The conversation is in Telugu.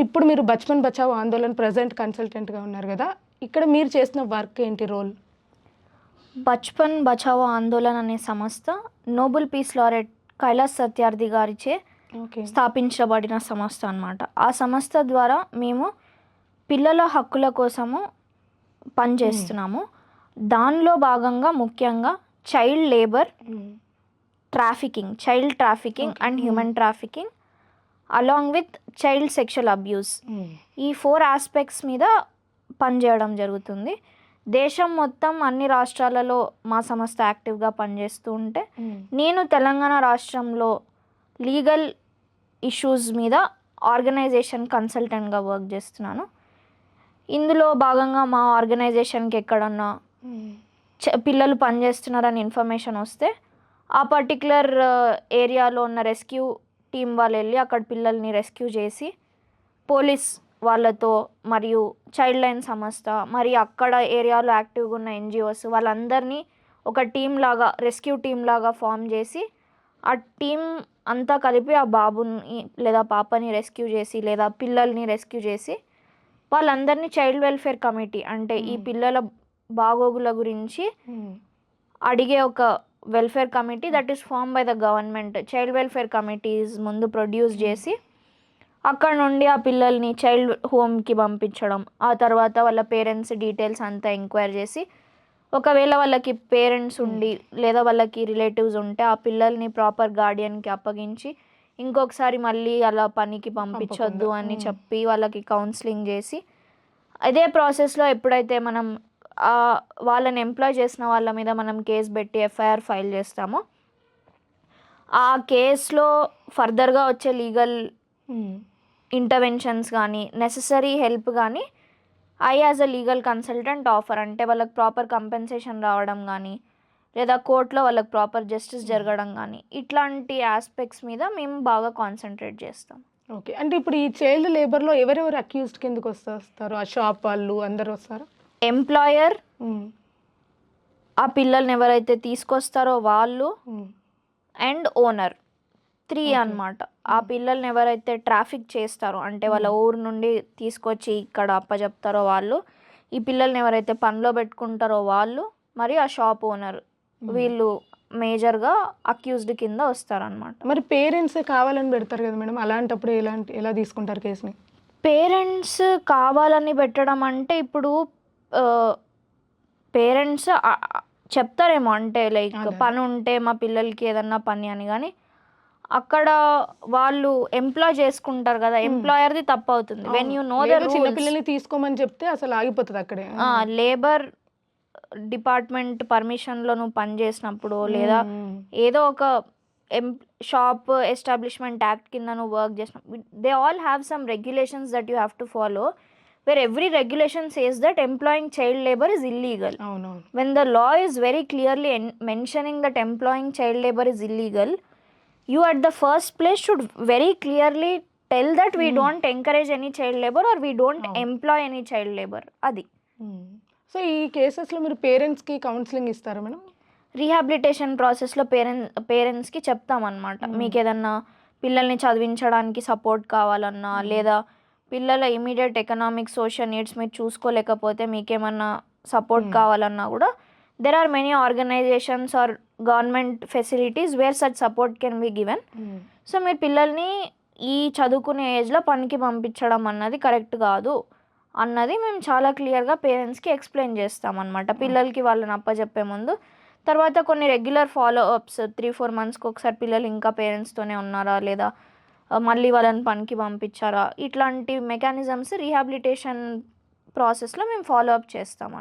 ఇప్పుడు మీరు బచ్పన్ బచావ్ ఆందోళన్ ప్రజెంట్ కన్సల్టెంట్గా ఉన్నారు కదా ఇక్కడ మీరు చేసిన వర్క్ ఏంటి రోల్ బచ్పన్ బచావో ఆందోళన్ అనే సంస్థ Nobel peace laureate Kailash Satyarthi గారిచే స్థాపించబడిన సంస్థ అన్నమాట. ఆ సంస్థ ద్వారా మేము పిల్లల హక్కుల కోసము పనిచేస్తున్నాము దానిలో భాగంగా ముఖ్యంగా child labour trafficking child trafficking and human trafficking along with child sexual abuse ఈ ఫోర్ ఆస్పెక్ట్స్ మీద పనిచేయడం జరుగుతుంది. దేశం మొత్తం అన్ని రాష్ట్రాలలో మా సంస్థ యాక్టివ్గా పనిచేస్తూ ఉంటే నేను తెలంగాణ రాష్ట్రంలో లీగల్ ఇష్యూస్ మీద ఆర్గనైజేషన్ కన్సల్టెంట్గా వర్క్ చేస్తున్నాను. ఇందులో భాగంగా మా ఆర్గనైజేషన్కి ఎక్కడన్నా చ- పిల్లలు పనిచేస్తున్నారని ఇన్ఫర్మేషన్ వస్తే ఆ పర్టికులర్ ఏరియాలో ఉన్న రెస్క్యూ టీం వాళ్ళు వెళ్ళి అక్కడ పిల్లల్ని రెస్క్యూ చేసి పోలీస్ వాళ్ళతో మరియు చైల్డ్ లైన్ సంస్థ మరి అక్కడ ఏరియాలో యాక్టివ్గా ఉన్న ఎన్జిఓస్ వాళ్ళందరినీ ఒక టీం లాగా రెస్క్యూ టీం లాగా ఫామ్ చేసి ఆ టీం అంతా కలిపి ఆ బాబుని లేదా పాపని రెస్క్యూ చేసి లేదా పిల్లల్ని రెస్క్యూ చేసి వాళ్ళందరినీ చైల్డ్ వెల్ఫేర్ కమిటీ అంటే ఈ పిల్లల బాగోగుల గురించి అడిగే ఒక welfare committee that is form by the government child welfare committees ముందు ప్రొడ్యూస్ చేసి అక్కడ నుండి ఆ పిల్లల్ని చైల్డ్ హోమ్కి పంపించడం. ఆ తర్వాత వాళ్ళ పేరెంట్స్ డీటెయిల్స్ అంతా ఎంక్వైర్ చేసి ఒకవేళ వాళ్ళకి పేరెంట్స్ ఉండి లేదా వాళ్ళకి రిలేటివ్స్ ఉంటే ఆ పిల్లల్ని ప్రాపర్ గార్డియన్కి అప్పగించి ఇంకొకసారి మళ్ళీ అలా పనికి పంపించొద్దు అని. చెప్పి వాళ్ళకి కౌన్సిలింగ్ చేసి అదే ప్రాసెస్లో ఎప్పుడైతే మనం వాళ్ళని ఎంప్లాయ్ చేసిన వాళ్ళ మీద మనం కేసు పెట్టి ఎఫ్ఐఆర్ ఫైల్ చేస్తామో. ఆ కేసులో ఫర్దర్గా వచ్చే లీగల్ ఇంటర్వెన్షన్స్ కానీ నెససరీ హెల్ప్ కానీ I as a legal consultant offer అంటే వాళ్ళకి ప్రాపర్ కంపెన్సేషన్ రావడం కానీ లేదా కోర్టులో వాళ్ళకి ప్రాపర్ జస్టిస్ జరగడం కానీ ఇట్లాంటి ఆస్పెక్ట్స్ మీద మేము బాగా కాన్సన్ట్రేట్ చేస్తాం ఓకే అంటే ఇప్పుడు ఈ చైల్డ్ లేబర్లో ఎవరెవరు అక్యూజ్డ్ కిందకి వస్తా వస్తారు? ఆ షాప్ వాళ్ళు అందరు వస్తారా? ఎంప్లాయర్ ఆ పిల్లల్ని ఎవరైతే తీసుకొస్తారో వాళ్ళు అండ్ ఓనర్. త్రీ. అన్నమాట. ఆ పిల్లల్ని ఎవరైతే ట్రాఫిక్ చేస్తారో అంటే వాళ్ళ ఊరు నుండి తీసుకొచ్చి ఇక్కడ అప్పచెప్తారో వాళ్ళు ఈ పిల్లల్ని ఎవరైతే పనిలో పెట్టుకుంటారో వాళ్ళు మరియు ఆ షాప్ ఓనర్ వీళ్ళు మేజర్గా అక్యూజ్డ్ కింద వస్తారనమాట మరి పేరెంట్స్ కావాలని పెడతారు కదా మేడం? అలాంటప్పుడు ఎలాంటి ఎలా తీసుకుంటారు కేసుని? పేరెంట్స్ కావాలని పెట్టడం అంటే ఇప్పుడు పేరెంట్స్ చెప్తారేమో అంటే లైక్. పని ఉంటే మా పిల్లలకి ఏదన్నా పని అని కానీ అక్కడ వాళ్ళు ఎంప్లాయ్ చేసుకుంటారు కదా. ఎంప్లాయర్ది తప్పు అవుతుంది వెన్ యూ నో ద లేదు, చిన్న రూల్స్ పిల్లల్ని తీసుకోమని చెప్తే అసలు ఆగిపోతుంది అక్కడే లేబర్ డిపార్ట్మెంట్ పర్మిషన్లో నువ్వు పని చేసినప్పుడు లేదా. ఏదో ఒక ఎం షాప్ ఎస్టాబ్లిష్మెంట్ యాక్ట్ కింద నువ్వు వర్క్ చేసిన they all have some regulations that you have to follow where every regulation says that employing child labour is illegal అవునవును when the law is very clearly en- mentioning that employing child labor is illegal you at the first place should very clearly tell that we Hmm. don't encourage any child labor or we don't అవును. employ any child labor అది సో ఈ కేసెస్లో మీరు పేరెంట్స్కి కౌన్సిలింగ్ ఇస్తారా మేడం రీహాబిలిటేషన్ ప్రాసెస్లో పేరెంట్ పేరెంట్స్కి చెప్తామన్నమాట Hmm. మీకు ఏదన్నా పిల్లల్ని చదివించడానికి సపోర్ట్ కావాలన్నా Hmm. లేదా పిల్లల ఇమీడియట్ ఎకనామిక్ సోషల్ నీడ్స్ మీరు చూసుకోలేకపోతే మీకేమన్నా సపోర్ట్ Hmm. కావాలన్నా కూడా there are many organisations or government facilities where such support can be given so మీరు పిల్లల్ని ఈ చదువుకునే ఏజ్లో పనికి పంపించడం అన్నది కరెక్ట్ కాదు అన్నది మేము చాలా క్లియర్గా పేరెంట్స్కి ఎక్స్ప్లెయిన్ చేస్తాం అనమాట పిల్లలకి వాళ్ళని అప్పచెప్పే ముందు. తర్వాత కొన్ని regular follow ups three four మంత్స్కి ఒకసారి పిల్లలు ఇంకా పేరెంట్స్తోనే ఉన్నారా లేదా మళ్ళీ వాళ్ళని పనికి పంపించారా? ఇట్లాంటి మెకానిజమ్స్ రీహాబిలిటేషన్ ప్రాసెస్లో మేము ఫాలో అప్ చేస్తాం